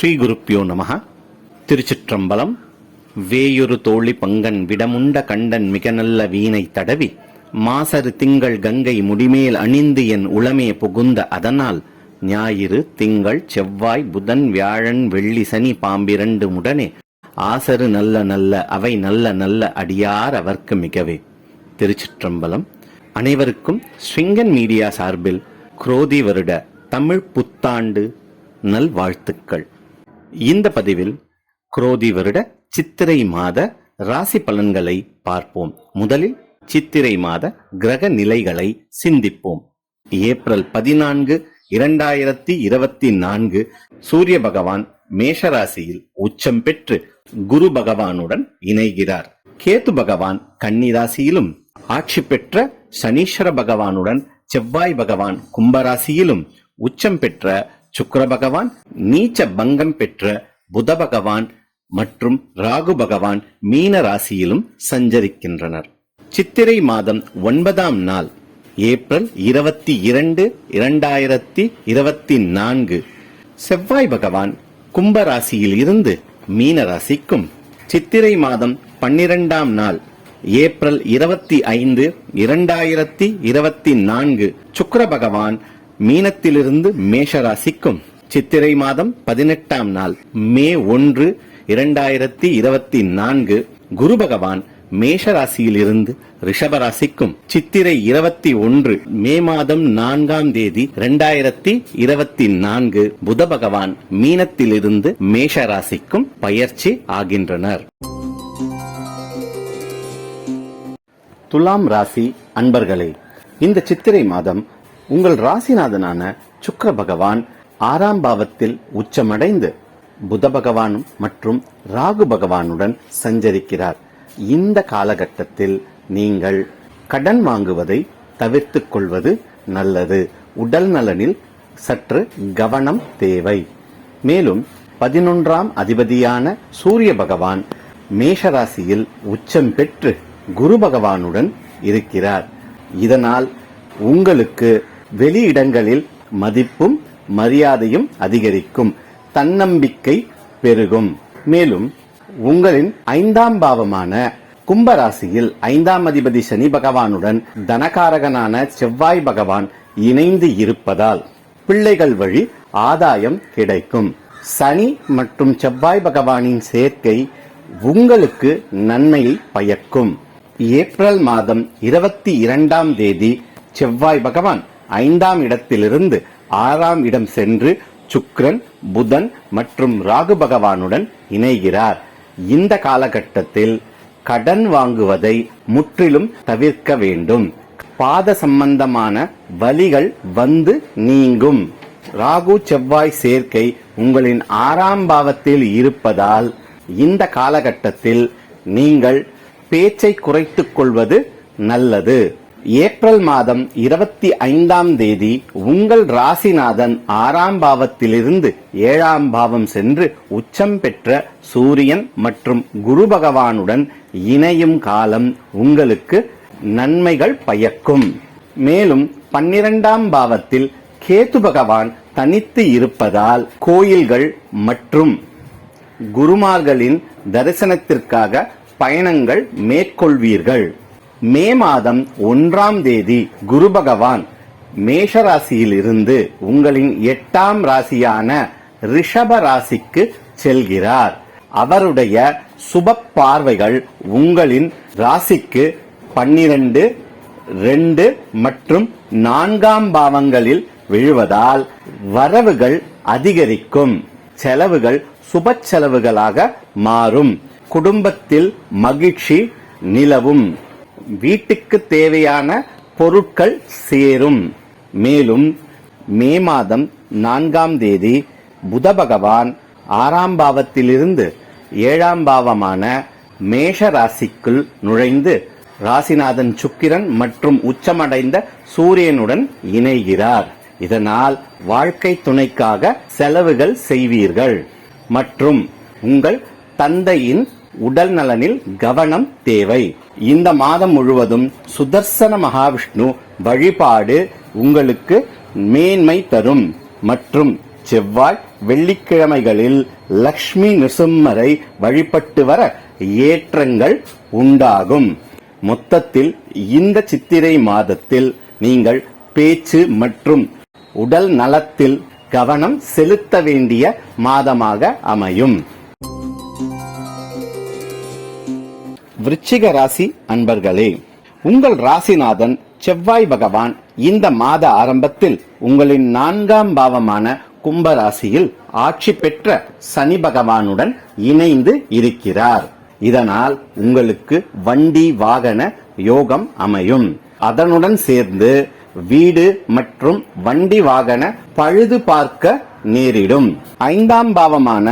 ஸ்ரீ குருப்பியோ நமக திருச்சிற்றம்பலம். வேயொரு தோழி பங்கன் விடமுண்ட கண்டன் மிக நல்ல வீணை தடவி மாசரு திங்கள் கங்கை முடிமேல் அணிந்து என் உளமே புகுந்த அதனால் ஞாயிறு திங்கள் செவ்வாய் புதன் வியாழன் வெள்ளி சனி பாம்பிரண்டு முடனே ஆசரு நல்ல நல்ல அவை நல்ல நல்ல அடியார் அவர்க்கு மிகவே. திருச்சிற்றம்பலம். அனைவருக்கும் ஸ்விங்கன் மீடியா சார்பில் குரோதி வருட தமிழ் புத்தாண்டு நல்வாழ்த்துக்கள். இந்த பதிவில் குரோதி வருட சித்திரை மாத ராசி பலன்களை பார்ப்போம். முதலில் சித்திரை மாத கிரக நிலைகளை சிந்திப்போம். ஏப்ரல் பதினான்கு இரண்டாயிரத்தி இருபத்தி நான்கு சூரிய பகவான் மேஷராசியில் உச்சம் பெற்று குரு பகவானுடன் இணைகிறார். கேத்து பகவான் கன்னிராசியிலும் ஆட்சி பெற்ற சனீஸ்வர பகவானுடன் செவ்வாய் பகவான் கும்பராசியிலும் உச்சம் பெற்ற சுக்கர பகவான் நீச்ச பங்கம் பெற்ற புத பகவான் மற்றும் ராகு பகவான் மீன ராசியிலும் சஞ்சரிக்கின்றனர். சித்திரை மாதம் ஒன்பதாம் நாள் ஏப்ரல் இருபத்தி இரண்டு இரண்டாயிரத்தி இருபத்தி நான்கு. செவ்வாய் பகவான் கும்ப ராசியில் இருந்து மீன ராசிக்கும். சித்திரை மாதம் பன்னிரெண்டாம் நாள் ஏப்ரல் இருபத்தி ஐந்து இரண்டாயிரத்தி இருபத்தி நான்கு. சுக்கர பகவான் மீனத்திலிருந்து மேஷ ராசிக்கும் சித்திரை மாதம் பதினெட்டாம் நாள் மே ஒன்று இரண்டாயிரத்தி இருபத்தி நான்கு. குரு பகவான் மேஷ ராசியில் இருந்து சித்திரை இருபத்தி ஒன்று மே மாதம் நான்காம் தேதி இரண்டாயிரத்தி இருபத்தி நான்கு. புத பகவான் மீனத்திலிருந்து மேஷ ராசிக்கும் பயிற்சி ஆகின்றனர். துலாம் ராசி அன்பர்களே இந்த சித்திரை மாதம் உங்கள் ராசிநாதனான சுக்கர பகவான் ஆறாம் பாவத்தில் உச்சமடைந்து புத பகவானும் மற்றும் ராகு பகவானுடன் சஞ்சரிக்கிறார். இந்த காலகட்டத்தில் நீங்கள் கடன் வாங்குவதை தவிர்த்து கொள்வது நல்லது. உடல் நலனில் சற்று கவனம் தேவை. மேலும் பதினொன்றாம் அதிபதியான சூரிய பகவான் மேஷராசியில் உச்சம் பெற்று குரு பகவானுடன் இருக்கிறார். இதனால் உங்களுக்கு வெளியிடங்களில் மதிப்பும் மரியாதையும் அதிகரிக்கும். தன்னம்பிக்கை பெருகும். மேலும் உங்களின் ஐந்தாம் பாவமான கும்பராசியில் ஐந்தாம் அதிபதி சனி பகவானுடன் தனகாரகனான செவ்வாய் பகவான் இணைந்து இருப்பதால் பிள்ளைகள் வழி ஆதாயம் கிடைக்கும். சனி மற்றும் செவ்வாய் பகவானின் சேர்க்கை உங்களுக்கு நன்மையை பயக்கும். ஏப்ரல் மாதம் இருபத்தி இரண்டாம் தேதி செவ்வாய் பகவான் ஐந்தாம் இடத்திலிருந்து ஆறாம் இடம் சென்று சுக்ரன் புதன் மற்றும் ராகு பகவானுடன் இணைகிறார். இந்த காலகட்டத்தில் கடன் வாங்குவதை முற்றிலும் தவிர்க்க வேண்டும். பாத சம்பந்தமான வலிகள் வந்து நீங்கும். ராகு செவ்வாய் சேர்க்கை உங்களின் ஆறாம் பாவத்தில் இருப்பதால் இந்த காலகட்டத்தில் நீங்கள் பேச்சை குறைத்துக் கொள்வது நல்லது. ஏப்ரல் மாதம் இருபத்தி ஐந்தாம் தேதி உங்கள் ராசிநாதன் ஆறாம் பாவத்திலிருந்து ஏழாம் பாவம் சென்று உச்சம் பெற்ற சூரியன் மற்றும் குரு பகவானுடன் இணையும் காலம் உங்களுக்கு நன்மைகள் பயக்கும். மேலும் பன்னிரண்டாம் பாவத்தில் கேத்து பகவான் தனித்து இருப்பதால் கோயில்கள் மற்றும் குருமார்களின் தரிசனத்திற்காக பயணங்கள் மேற்கொள்வீர்கள். மே மாதம் ஒன்றாம் தேதி குரு பகவான் மேஷ ராசியிலிருந்து உங்களின் எட்டாம் ராசியான ரிஷப ராசிக்கு செல்கிறார். அவருடைய சுப பார்வைகள் உங்களின் ராசிக்கு பன்னிரண்டு ரெண்டு மற்றும் நான்காம் பாவங்களில் விழுவதால் வரவுகள் அதிகரிக்கும். செலவுகள் சுப செலவுகளாக மாறும். குடும்பத்தில் மகிழ்ச்சி நிலவும். வீட்டுக்கு தேவையான பொருட்கள் சேரும். மேலும் மே மாதம் நான்காம் தேதி புத பகவான் ஆறாம் பாவத்திலிருந்து ஏழாம் பாவமான மேஷ ராசிக்குள் நுழைந்து ராசிநாதன் சுக்கிரன் மற்றும் உச்சமடைந்த சூரியனுடன் இணைகிறார். இதனால் வாழ்க்கை துணைக்காக செலவுகள் செய்வீர்கள். மற்றும் உங்கள் தந்தையின் உடல் நலனில் கவனம் தேவை. இந்த மாதம் முழுவதும் சுதர்சன மகாவிஷ்ணு வழிபாடு உங்களுக்கு மேன்மை தரும். மற்றும் செவ்வாய் வெள்ளிக்கிழமைகளில் லக்ஷ்மி நிருசிம்மரை வழிபட்டு வர ஏற்றங்கள் உண்டாகும். மொத்தத்தில் இந்த சித்திரை மாதத்தில் நீங்கள் பேச்சு மற்றும் உடல் நலத்தில் கவனம் செலுத்த வேண்டிய மாதமாக அமையும். விருச்சிக ராசி அன்பர்களே உங்கள் ராசிநாதன் செவ்வாய் பகவான் இந்த மாத ஆரம்பத்தில் உங்களின் நான்காம் பாவமான கும்ப ராசியில் ஆட்சி பெற்ற சனி பகவானுடன் இணைந்து இருக்கிறார். இதனால் உங்களுக்கு வண்டி வாகன யோகம் அமையும். அதனுடன் சேர்ந்து வீடு மற்றும் வண்டி வாகன பழுது பார்க்க நேரிடும். ஐந்தாம் பாவமான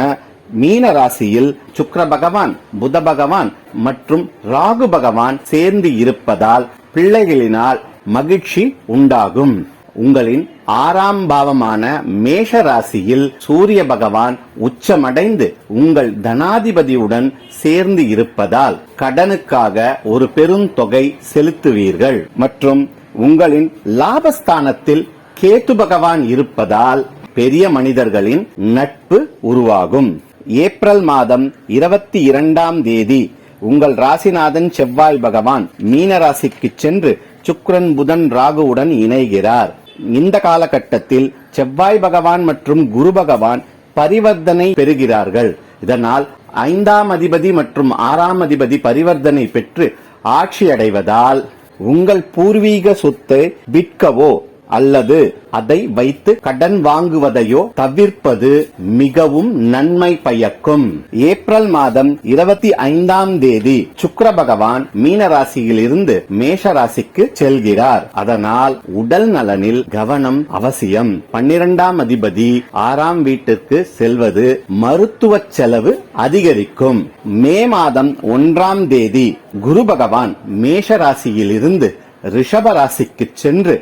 மீன ராசியில் சுக்கிர பகவான் புத பகவான் மற்றும் ராகு பகவான் சேர்ந்து இருப்பதால் பிள்ளைகளினால் மகிழ்ச்சி உண்டாகும். உங்களின் ஆறாம் பாவமான மேஷ ராசியில் சூரிய பகவான் உச்சமடைந்து உங்கள் தனாதிபதியுடன் சேர்ந்து இருப்பதால் கடனுக்காக ஒரு பெருந்தொகை செலுத்துவீர்கள். மற்றும் உங்களின் லாபஸ்தானத்தில் கேத்து பகவான் இருப்பதால் பெரிய மனிதர்களின் நட்பு உருவாகும். ஏப்ரல் மாதம் இருபத்தி இரண்டாம் தேதி. உங்கள் ராசிநாதன் செவ்வாய் பகவான் மீன ராசிக்கு சென்று சுக்ரன் புதன் ராகுவுடன் இணைகிறார். இந்த காலகட்டத்தில் செவ்வாய் பகவான் மற்றும் குரு பகவான் பரிவர்த்தனை பெறுகிறார்கள். இதனால் ஐந்தாம் அதிபதி மற்றும் ஆறாம் அதிபதி பரிவர்த்தனை பெற்று ஆட்சி அடைவதால் உங்கள் பூர்வீக சொத்தை விற்கவோ அல்லது அதை வைத்து கடன் வாங்குவதையோ தவிர்ப்பது மிகவும் நன்மை பயக்கும். ஏப்ரல் மாதம் இருபத்தி ஐந்தாம் தேதி சுக்கர பகவான் மீன ராசியில் இருந்து மேஷ ராசிக்கு செல்கிறார். அதனால் உடல் நலனில் கவனம் அவசியம். பன்னிரெண்டாம் அதிபதி ஆறாம் வீட்டிற்கு செல்வது மருத்துவ செலவு அதிகரிக்கும். மே மாதம் ஒன்றாம் தேதி குரு பகவான் மேஷ ராசியில் இருந்து ரிஷப ராசிக்கு சென்று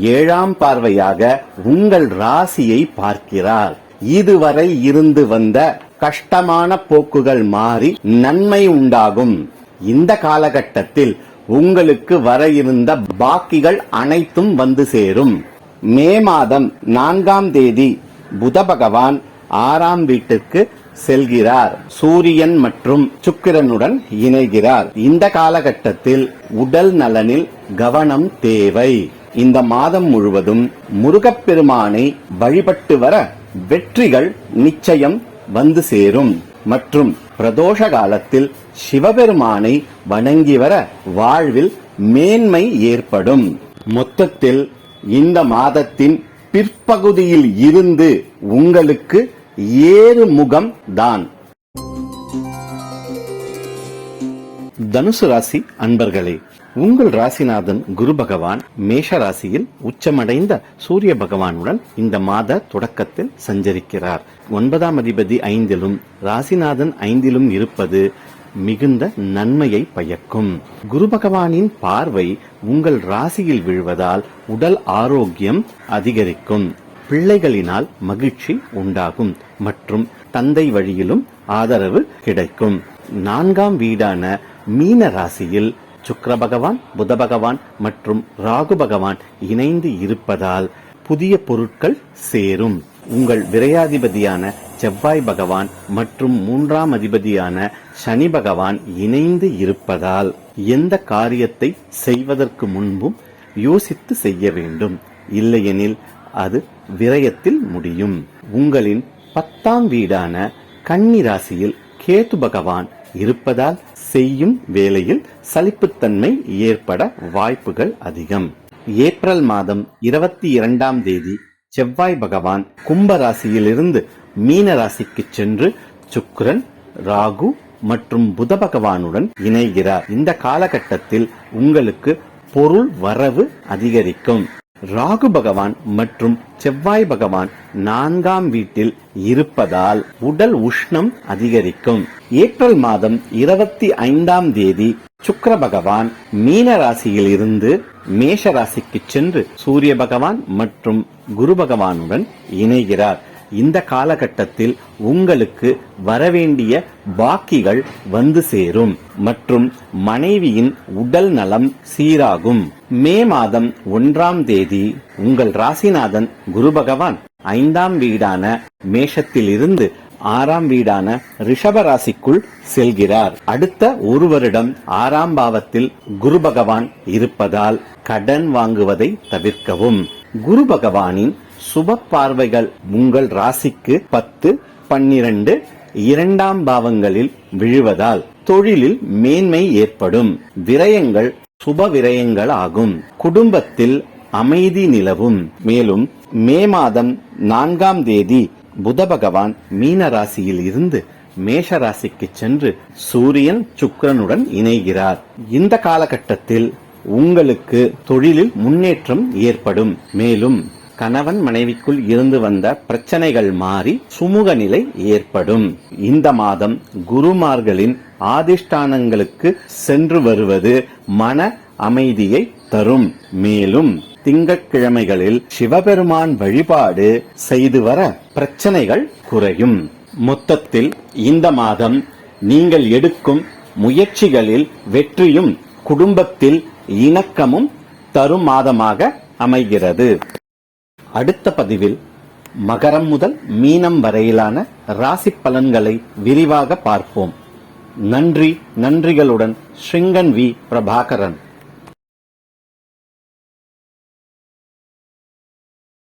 ஏழாம் பார்வையாக உங்கள் ராசியை பார்க்கிறார். இதுவரை இருந்து வந்த கஷ்டமான போக்குகள் மாறி நன்மை உண்டாகும். இந்த காலகட்டத்தில் உங்களுக்கு வர இருந்த பாக்கிகள் அனைத்தும் வந்து சேரும். மே மாதம் நான்காம் தேதி புத பகவான் ஆறாம் வீட்டிற்கு செல்கிறார். சூரியன் மற்றும் சுக்கிரனுடன் இணைகிறார். இந்த காலகட்டத்தில் உடல் நலனில் கவனம் தேவை. இந்த மாதம் முழுவதும் முருகப்பெருமானை வழிபட்டு வர வெற்றிகள் நிச்சயம் வந்து சேரும். மற்றும் பிரதோஷ காலத்தில் சிவபெருமானை வணங்கி வர வாழ்வில் மேன்மை ஏற்படும். மொத்தத்தில் இந்த மாதத்தின் பிற்பகுதியில் இருந்து உங்களுக்கு ஏறு முகம் தான். தனுசு ராசி அன்பர்களே உங்கள் ராசிநாதன் குரு பகவான் மேஷ ராசியில் உச்சமடைந்த சூரிய பகவானுடன் இந்த மாத தொடக்கத்தில் சஞ்சரிக்கிறார். ஒன்பதாம் அதிபதி ஐந்திலும் ராசிநாதன் ஐந்திலும் இருப்பது மிகுந்த நன்மையை பயக்கும். குரு பகவானின் பார்வை உங்கள் ராசியில் விழுவதால் உடல் ஆரோக்கியம் அதிகரிக்கும். பிள்ளைகளினால் மகிழ்ச்சி உண்டாகும் மற்றும் தந்தை வழியிலும் ஆதரவு கிடைக்கும். நான்காம் வீடான மீன ராசியில் சுக்கர பகவான் புத பகவான் மற்றும் ராகு பகவான் இணைந்து இருப்பதால் புதிய பொருட்கள் சேரும். உங்கள் விரையாதிபதியான செவ்வாய் பகவான் மற்றும் மூன்றாம் அதிபதியான சனி பகவான் இணைந்து இருப்பதால் எந்த காரியத்தை செய்வதற்கு முன்பும் யோசித்து செய்ய வேண்டும். இல்லையெனில் அது விரயத்தில் முடியும். உங்களின் பத்தாம் வீடான கன்னி ராசியில் கேது பகவான் இருப்பதால் செய்யும் வேளையில் சலிப்புத்தன்மை ஏற்பட வாய்ப்புகள் அதிகம். ஏப்ரல் மாதம் இருபத்தி இரண்டாம் தேதி செவ்வாய் பகவான் கும்ப ராசியிலிருந்து மீன ராசிக்கு சென்று சுக்ரன் ராகு மற்றும் புத பகவானுடன் இணைகிறார். இந்த காலகட்டத்தில் உங்களுக்கு பொருள் வரவு அதிகரிக்கும். ராகு பகவான் மற்றும் செவ்வாய் பகவான் நான்காம் வீட்டில் இருப்பதால் உடல் உஷ்ணம் அதிகரிக்கும். ஏப்ரல் மாதம் இருபத்தி ஐந்தாம் தேதி சுக்கர பகவான் மீன ராசியில் இருந்து மேஷ ராசிக்கு சென்று சூரிய பகவான் மற்றும் குரு பகவானுடன் இணைகிறார். இந்த காலகட்டத்தில் உங்களுக்கு வரவேண்டிய பாக்கிகள் வந்து சேரும் மற்றும் மனைவியின் உடல் நலம் சீராகும். மே மாதம் ஒன்றாம் தேதி உங்கள் ராசிநாதன் குரு பகவான் ஐந்தாம் வீடான மேஷத்திலிருந்து ஆறாம் வீடான ரிஷப ராசிக்குள் செல்கிறார். அடுத்த ஒரு வருடம் ஆறாம் பாவத்தில் குரு பகவான் இருப்பதால் கடன் வாங்குவதை தவிர்க்கவும். குரு பகவானின் சுப பார்வைகள் உங்கள் ராசிக்கு பத்து பன்னிரண்டு இரண்டாம் பாவங்களில் விழுவதால் தொழிலில் மேன்மை ஏற்படும். விரயங்கள் சுப விரயங்கள் ஆகும் குடும்பத்தில் அமைதி நிலவும். மேலும் மே மாதம் நான்காம் தேதி புத பகவான் மீன ராசியில் இருந்து மேஷ ராசிக்கு சென்று சூரியன் சுக்கரனுடன் இணைகிறார். இந்த காலகட்டத்தில் உங்களுக்கு தொழிலில் முன்னேற்றம் ஏற்படும். மேலும் கணவன் மனைவிக்குள் இருந்து வந்த பிரச்சனைகள் மாறி சுமூக நிலை ஏற்படும். இந்த மாதம் குருமார்களின் ஆதிஷ்டானங்களுக்கு சென்று வருவது மன அமைதியை தரும். மேலும் திங்கட்கிழமைகளில் சிவபெருமான் வழிபாடு செய்து வர பிரச்சனைகள் குறையும். மொத்தத்தில் இந்த மாதம் நீங்கள் எடுக்கும் முயற்சிகளில் வெற்றியும் குடும்பத்தில் இணக்கமும் தரும் மாதமாக அமைகிறது. அடுத்த பதிவில் மகரம் முதல் மீனம் வரையிலான ராசி பலன்களை விரிவாக பார்ப்போம். நன்றி நன்றிகளுடன் ஸ்ரீங்கன் வி பிரபாகரன்.